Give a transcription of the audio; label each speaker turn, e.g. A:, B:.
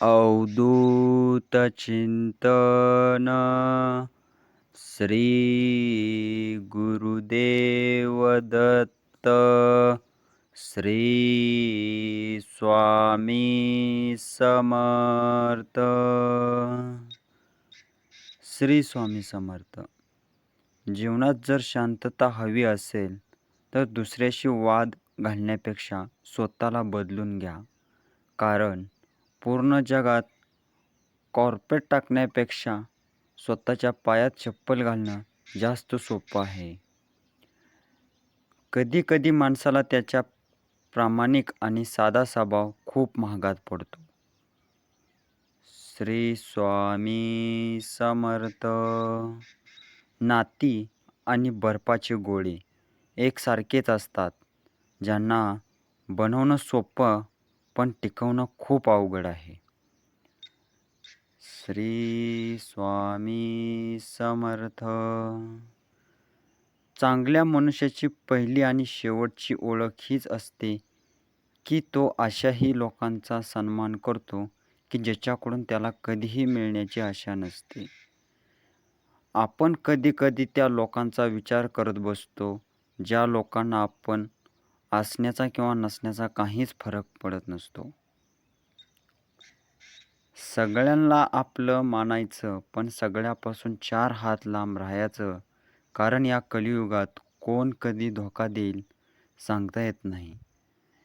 A: अवधूतचिंतन श्री गुरुदेवदत्त। श्री स्वामी समर्थ। श्री स्वामी समर्थ। जीवनात जर शांतता हवी असेल तर दुसऱ्याशी वाद घालण्यापेक्षा स्वतःला बदलून घ्या. कारण पूर्ण जगात कॉर्पेट टाकण्यापेक्षा स्वतःच्या पायात चप्पल घालणं जास्त सोपं आहे. कधी कधी माणसाला त्याच्या प्रामाणिक आणि साधा स्वभाव खूप महागात पडतो. श्री स्वामी समर्थ. नाती आणि बर्फाचे गोळे एकसारखेच असतात. ज्यांना बनवणं सोपं पण टिकवणं खूप अवघड आहे. श्री स्वामी समर्थ. चांगल्या मनुष्याची पहिली आणि शेवटची ओळख हीच असते की तो अशाही लोकांचा सन्मान करतो की ज्याच्याकडून त्याला कधीही मिळण्याची आशा नसते. आपण कधी कधी त्या लोकांचा विचार करत बसतो ज्या लोकांना आपण असण्याचा किंवा नसण्याचा काहीच फरक पडत नसतो. सगळ्यांना आपलं मानायचं पण सगळ्यापासून चार हात लांब राहायचं कारण या कलियुगात कोण कधी धोका देईल सांगता येत नाही.